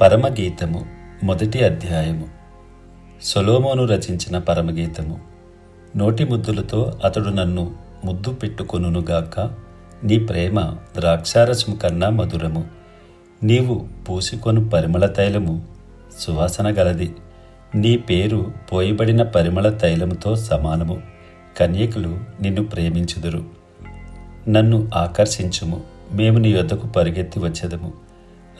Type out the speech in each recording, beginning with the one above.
పరమగీతము మొదటి అధ్యాయము. సొలోమోను రచించిన పరమగీతము. నోటి ముద్దులతో అతడు నన్ను ముద్దు పెట్టుకొనుగాక నీ ప్రేమ ద్రాక్షారసము కన్నా మధురము. నీవు పూసుకొను పరిమళ తైలము సువాసన గలది. నీ పేరు పోయబడిన పరిమళ తైలముతో సమానము. కన్యకులు నిన్ను ప్రేమించుదురు. నన్ను ఆకర్షించుము. మేము నీ వద్దకు పరిగెత్తి వచ్చేదము.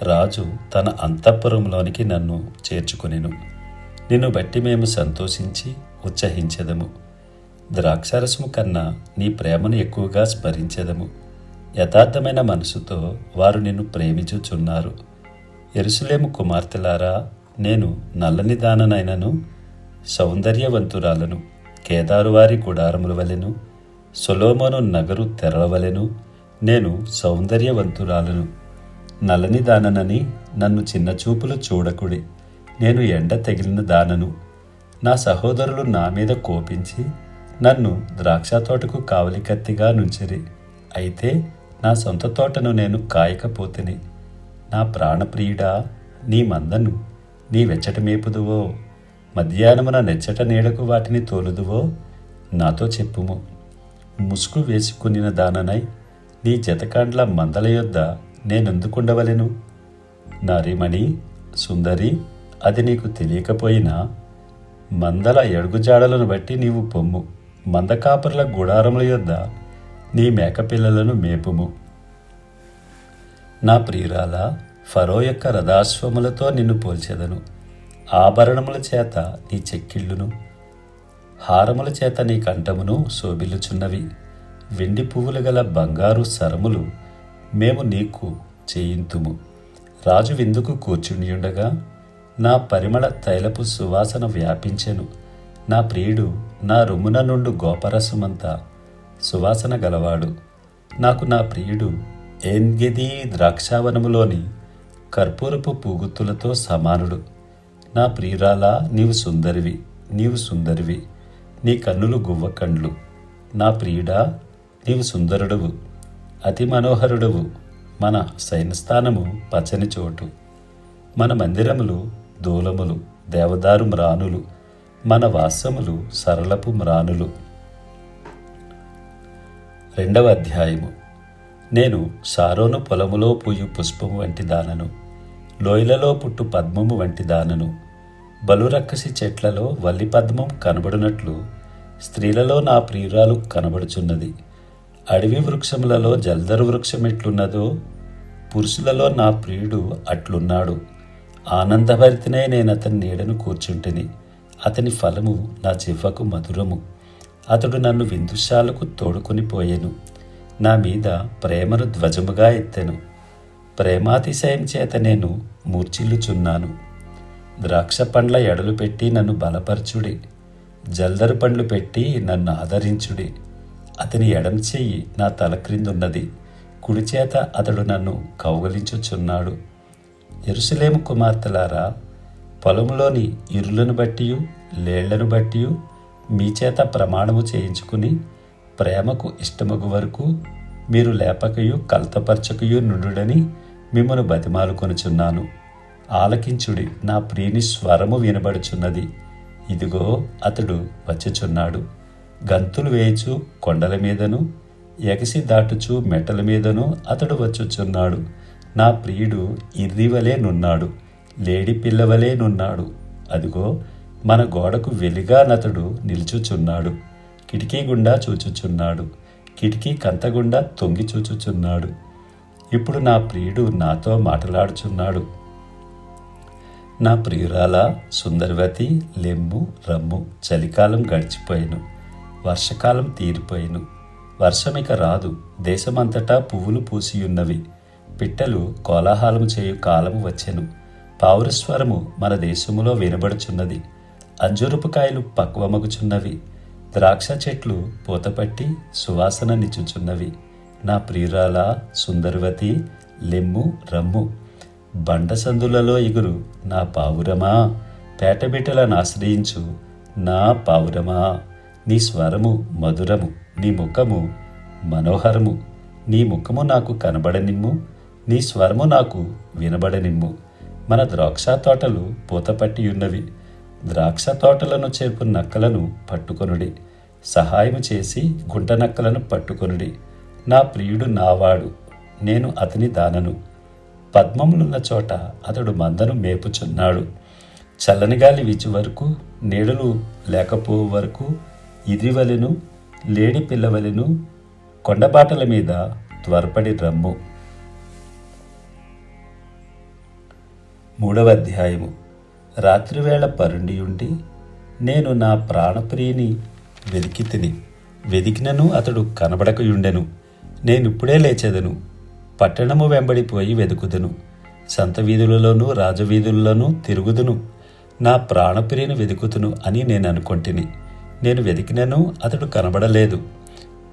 రాజు తన అంతఃపురంలోనికి నన్ను చేర్చుకొనెను. నిన్ను బట్టి మేము సంతోషించి ఉత్సహించెదము ద్రాక్షారసము కన్నా నీ ప్రేమను ఎక్కువగా స్మరించెదము. యథార్థమైన మనసుతో వారు నిన్ను ప్రేమించుచున్నారు. ఎరుసలేము కుమార్తెలారా నేను నల్లని దాననైనను సౌందర్యవంతురాలను కేదారువారి గుడారముల వలెను సొలోమోను నగరు తెరవలెను నేను సౌందర్యవంతురాలను. నల్లని దాననని నన్ను చిన్న చూపులు చూడకుడి. నేను ఎండ తగిలిన దానను. నా సహోదరులు నా మీద కోపించి నన్ను ద్రాక్ష తోటకు కావలి కత్తిగా నుంచిరి. అయితే నా సొంత తోటను నేను కాయకపోతిని. నా ప్రాణప్రియుడా నీ మందను నీ వెచ్చట మేపుదువో? మధ్యాహ్నమున నెచ్చట నీడకు వాటిని తోలుదువో? నాతో చెప్పుము. ముసుగు వేసుకునిన దాననై నీ జతకాండ్ల మందల యొద్ద నేనెందుకుండవలెను. నరిమణి సుందరి అది నీకు తెలియకపోయినా మందల ఎడుగుజాడలను బట్టి నీవు పొమ్ము. మందకాపరుల గుడారముల యొద్ద నీ మేకపిల్లలను మేపుము. నా ప్రియురాల ఫరో యొక్క రథాశ్వములతో నిన్ను పోల్చెదను. ఆభరణముల చేత నీ చెక్కిళ్ళును హారముల చేత నీ కంఠమును శోభిల్లుచున్నవి. వెండి పువ్వులు గల బంగారు సరములు మేము నీకు చేయింతుము. రాజు విందుకు కూర్చునియుండగా నా పరిమళ తైలపు సువాసన వ్యాపించెను. నా ప్రియుడు నా రొమ్మున నుండు గోపరసమంతా సువాసన గలవాడు. నాకు నా ప్రియుడు ఏన్గెది ద్రాక్షావనములోని కర్పూరపు పూగుత్తులతో సమానుడు. నా ప్రియురాలా నీవు సుందరివి నీవు సుందరివి. నీ కన్నులు గువ్వ కండ్లు నా ప్రియుడా నీవు సుందరుడవు. అతి మనోహరుడవు మన సైన్యస్థానము పచ్చని చోటు. మన మందిరములు దూలములు దేవదారు మ్రానులు. మన వాసములు సరళపు మ్రానులు. రెండవ అధ్యాయము. నేను సారోను పొలములో పూయు పుష్పము వంటి దానను లోయలలో పుట్టు పద్మము వంటి దానను బలురక్కసి చెట్లలో వల్లి పద్మం కనబడినట్లు స్త్రీలలో నా ప్రియురాలు కనబడుచున్నది. అడవి వృక్షములలో జల్దరు వృక్షం ఎట్లున్నదో పురుషులలో నా ప్రియుడు అట్లున్నాడు. ఆనందభరితనే నేను అతని నీడను కూర్చుంటిని. అతని ఫలము నా జివ్వకు మధురము. అతడు నన్ను విందుశాలకు తోడుకొని పోయెను. నా మీద ప్రేమను ధ్వజముగా ఎత్తెను. ప్రేమాతిశయం చేత నేను మూర్చిల్లుచున్నాను ద్రాక్ష పండ్ల ఎడలు పెట్టి నన్ను బలపరచుడి. జల్దరు పండ్లు పెట్టి నన్ను ఆదరించుడి. అతని ఎడం చెయ్యి నా తల క్రిందున్నది. కుడి చేత అతడు నన్ను కౌగలించుచున్నాడు. ఎరుసలేము కుమార్తెలారా పొలంలోని ఇరులను బట్టియు లేళ్ళను బట్టియు మీ చేత ప్రమాణము చేయించుకుని ప్రేమకు ఇష్టమగు వరకు మీరు లేపకయు కలతపరచకయు నుండుడని మిమ్మను బతిమాలుకొనుచున్నాను. ఆలకించుడి నా ప్రియుని స్వరము వినబడుచున్నది. ఇదిగో అతడు వచ్చుచున్నాడు. గంతులు వేయచు కొండల మీదను ఎగసి దాటుచు మెట్టల మీదను అతడు వచ్చుచున్నాడు. నా ప్రియుడు ఇర్రివలే నున్నాడు లేడి పిల్లవలే నున్నాడు. అదిగో మన గోడకు వెలిగా నతడు నిలుచుచున్నాడు. కిటికీ గుండా చూచుచున్నాడు. కిటికీ కంతగుండా తొంగి చూచుచున్నాడు. ఇప్పుడు నా ప్రియుడు నాతో మాట్లాడుచున్నాడు. నా ప్రియురాల సుందరవతి లెమ్ము రమ్ము చలికాలం గడిచిపోయాను. వర్షకాలం తీరిపోయిను. వర్షమిక రాదు. దేశమంతటా పువ్వులు పూసియున్నవి. పిట్టలు కోలాహలము చేయు కాలము వచ్చెను. పావురస్వరము మన దేశములో వినబడుచున్నది. అంజురపు కాయలు పక్వమగుచున్నవి. ద్రాక్ష చెట్లు పూతపట్టి సువాసన నిచ్చుచున్నవి. నా ప్రియురాల సుందరవతి లెమ్ము రమ్ము బండసందులలో ఎగురు నా పావురమా. పేటబిట్టలను ఆశ్రయించు నా పావురమా. నీ స్వరము మధురము నీ ముఖము మనోహరము. నీ ముఖము నాకు కనబడనిమ్ము నీ స్వరము నాకు వినబడనిమ్ము. మన ద్రాక్ష తోటలు పూతపట్టి ఉన్నవి. ద్రాక్ష తోటలను చేర్పు నక్కలను పట్టుకొనుడి. సహాయం చేసి గుంట నక్కలను పట్టుకొనుడి. నా ప్రియుడు నావాడు నేను అతని దానను. పద్మములున్న చోట అతడు మందను మేపుచున్నాడు. చల్లని గాలి వీచు వరకు నీడలు లేకపోవు వరకు ఇదివలెను లేడి పిల్లవలెను కొండబాటల మీద త్వరపడి రమ్ము. మూడవ అధ్యాయము. రాత్రివేళ పరుండియుండి నేను నా ప్రాణప్రియుని వెదికి తిని వెదికినను అతడు కనబడకయుండెను. నేనిప్పుడే లేచెదను పట్టణము వెంబడిపోయి వెదుకుదును. సంత వీధులలోనూ రాజవీధులలోనూ తిరుగుదును. నా ప్రాణప్రియుని వెదుకుతును అని నేను అనుకొంటిని నేను వెదికినను అతడు కనబడలేదు.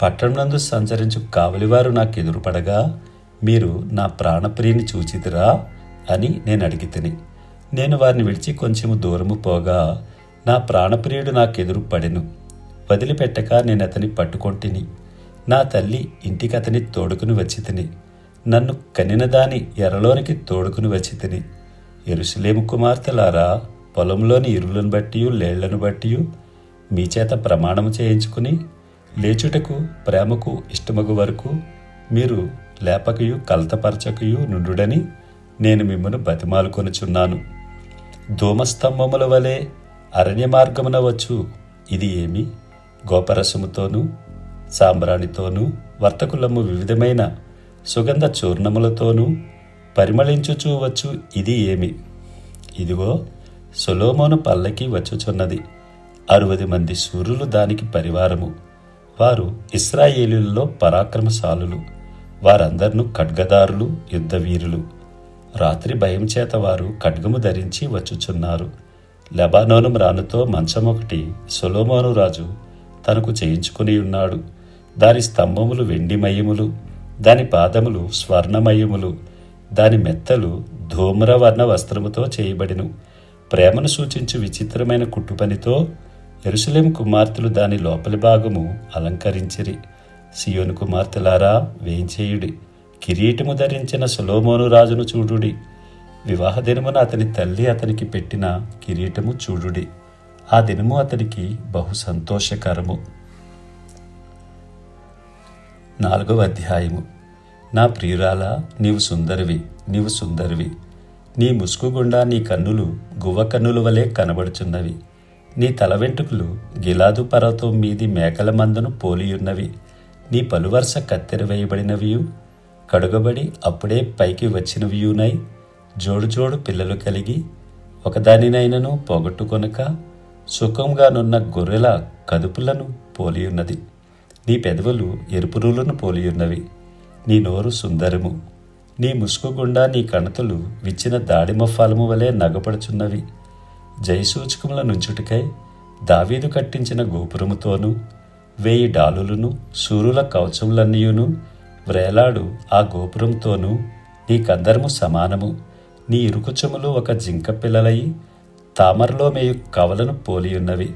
పట్టణందు సంచరించు కావలివారు నాకు ఎదురుపడగా మీరు నా ప్రాణప్రియుని చూచితిరా అని నేను అడిగి తిని నేను వారిని విడిచి కొంచెము దూరము పోగా నా ప్రాణప్రియుడు నాకు ఎదురు పడెను వదిలిపెట్టక నేను అతని పట్టుకొంటిని. నా తల్లి ఇంటికి అతని తోడుకుని వచ్చి తిని నన్ను కనిన దాని తోడుకుని వచ్చి తిని ఎరుసలేము కుమార్తెలారా పొలంలోని ఇరులను బట్టి లేళ్ళను బట్టి మీ చేత ప్రమాణము చేయించుకుని లేచుటకు ప్రేమకు ఇష్టమగు వరకు మీరు లేపకయు కలతపరచకయు నుండుడని నేను మిమ్మను బతిమాలుకొనుచున్నాను. ధూమస్తంభముల వలె అరణ్య మార్గమున వచ్చు. ఇది ఏమి? గోపరసముతోనూ సాంబ్రాణితోనూ వర్తకులము వివిధమైన సుగంధ చూర్ణములతోనూ పరిమళించుచూ వచ్చు. ఇది ఏమి? ఇదిగో సొలోమోను పల్లకి వచ్చుచున్నది. అరవది మంది సూర్యులు దానికి పరివారము. వారు ఇస్రాయేలీలలో పరాక్రమశాలులు. వారందరినూ ఖడ్గదారులు యుద్ధవీరులు. రాత్రి భయం చేత వారు ఖడ్గము ధరించి వచ్చుచున్నారు. లెబానోను రానుతో మంచం ఒకటి సొలోమోను రాజు తనకు చేయించుకుని ఉన్నాడు. దాని స్తంభములు వెండిమయములు దాని పాదములు స్వర్ణమయములు దాని మెత్తలు ధూమ్రవర్ణ వస్త్రముతో చేయబడిను. ప్రేమను సూచించు విచిత్రమైన కుట్టుపనితో ఎరుసలేం కుమార్తెలు దాని లోపలి భాగము అలంకరించిరి. సియోను కుమార్తెలారా వేయించేయుడి కిరీటము ధరించిన సులోమోను రాజును చూడుడి. వివాహ దినమున అతని తల్లి అతనికి పెట్టిన కిరీటము చూడుడి. ఆ దినము అతనికి బహు సంతోషకరము. నాలుగవ అధ్యాయము. నా ప్రియురాల నీవు సుందరివి నీవు సుందరివి. నీ ముసుగు గుండా నీ కన్నులు గువ్వ కన్నుల వలె కనబడుచున్నవి. నీ తల వెంట్రుకలు గిలాదు పర్వతం మీది మేకల మందును పోలియున్నవి. నీ పలువరుస కత్తెర వేయబడినవియు కడుగబడి అప్పుడే పైకి వచ్చినవియునై జోడు జోడు పిల్లలు కలిగి ఒకదానినైనను పోగొట్టుకొనక సుఖంగానున్న గొర్రెల కదుపులను పోలియున్నది. నీ పెదవులు ఎరుపురులను పోలియున్నవి. నీ నోరు సుందరము. నీ ముసుగు గుండా నీ కణతలు విచ్చిన దాడిమ ఫలము వలె నగపడుచున్నవి. జయసూచకముల నుంచుటికై దావీదు కట్టించిన గోపురముతోనూ వేయి డాలులను సూరుల కవచములన్నీయును వ్రేలాడు ఆ గోపురంతోనూ నీ కందరము సమానము. నీ ఇరుకుచములు ఒక జింక పిల్లలై తామరలో మేయు కవలను పోలియున్నవి.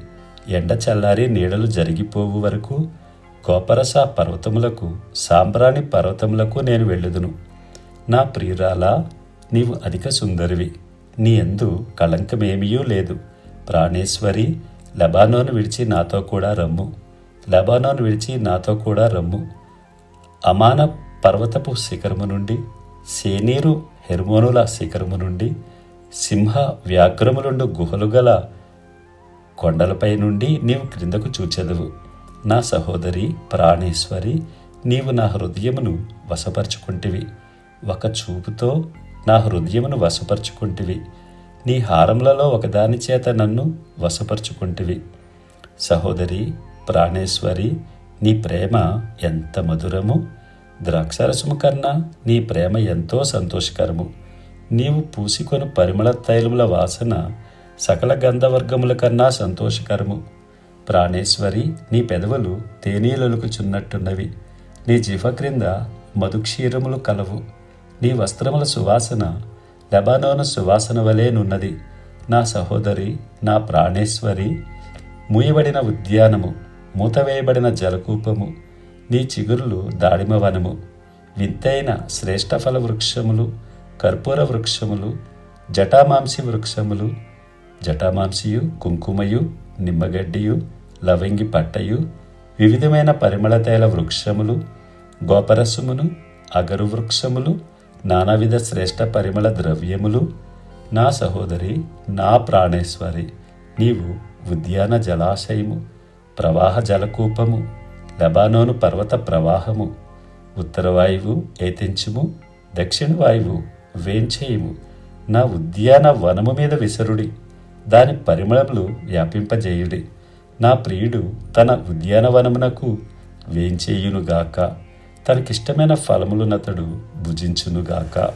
ఎండ చల్లారి నీడలు జరిగిపోవు వరకు గోపరస పర్వతములకు సాంబ్రాణి పర్వతములకు నేను వెళ్ళుదును. నా ప్రియురాలా నీవు అధిక సుందరివి. నీ ఎందు కళంకమేమీయూ లేదు. ప్రాణేశ్వరి లెబానోను విడిచి నాతో కూడా రమ్ము. లెబానోను విడిచి నాతో కూడా రమ్ము. అమాన పర్వతపు శిఖరము నుండి సేనీరు హెర్మోనుల శిఖరము నుండి సింహ వ్యాఘ్రములుండు గుహలు గల కొండలపై నుండి నీవు క్రిందకు చూచెదవు. నా సహోదరి ప్రాణేశ్వరి నీవు నా హృదయమును వశపరుచుకుంటివి. ఒక చూపుతో నా హృదయమును వశపరుచుకుంటివి. నీ హారములలో ఒకదాని చేత నన్ను వశపరుచుకుంటివి. సహోదరి ప్రాణేశ్వరి నీ ప్రేమ ఎంత మధురము. ద్రాక్షరసము కన్నా నీ ప్రేమ ఎంతో సంతోషకరము. నీవు పూసికొని పరిమళ తైలముల వాసన సకల గంధవర్గముల కన్నా సంతోషకరము. ప్రాణేశ్వరి నీ పెదవులు తేనీలొలుకుచున్నట్టున్నవి. నీ జిఫ క్రింద మధుక్షీరములు కలవు. నీ వస్త్రముల సువాసన లెబానోను సువాసన వలేనున్నది నా సహోదరి నా ప్రాణేశ్వరి మూయబడిన ఉద్యానము మూతవేయబడిన జలకూపము నీ చిగురులు దాడిమ వనము వింతైన శ్రేష్టఫల వృక్షములు కర్పూర వృక్షములు జటామాంసి వృక్షములు జటామాంసియు కుంకుమయు నిమ్మగడ్డియు లవంగి పట్టయు వివిధమైన పరిమళతైల వృక్షములు గోపరసమును అగరు వృక్షములు నానావిధ శ్రేష్ఠ పరిమళ ద్రవ్యములు. నా సహోదరి నా ప్రాణేశ్వరి నీవు ఉద్యాన జలాశయము ప్రవాహ జలకూపము లెబానోను పర్వత ప్రవాహము ఉత్తర వాయువు ఏతించుము దక్షిణ వాయువు వేంచేయుము. నా ఉద్యాన వనము మీద విసరుడి దాని పరిమళములు వ్యాపింపజేయుడి. నా ప్రియుడు తన ఉద్యానవనమునకు వేంచేయునుగాక. తనకిష్టమైన ఫలములనతడు భుజించునుగాక.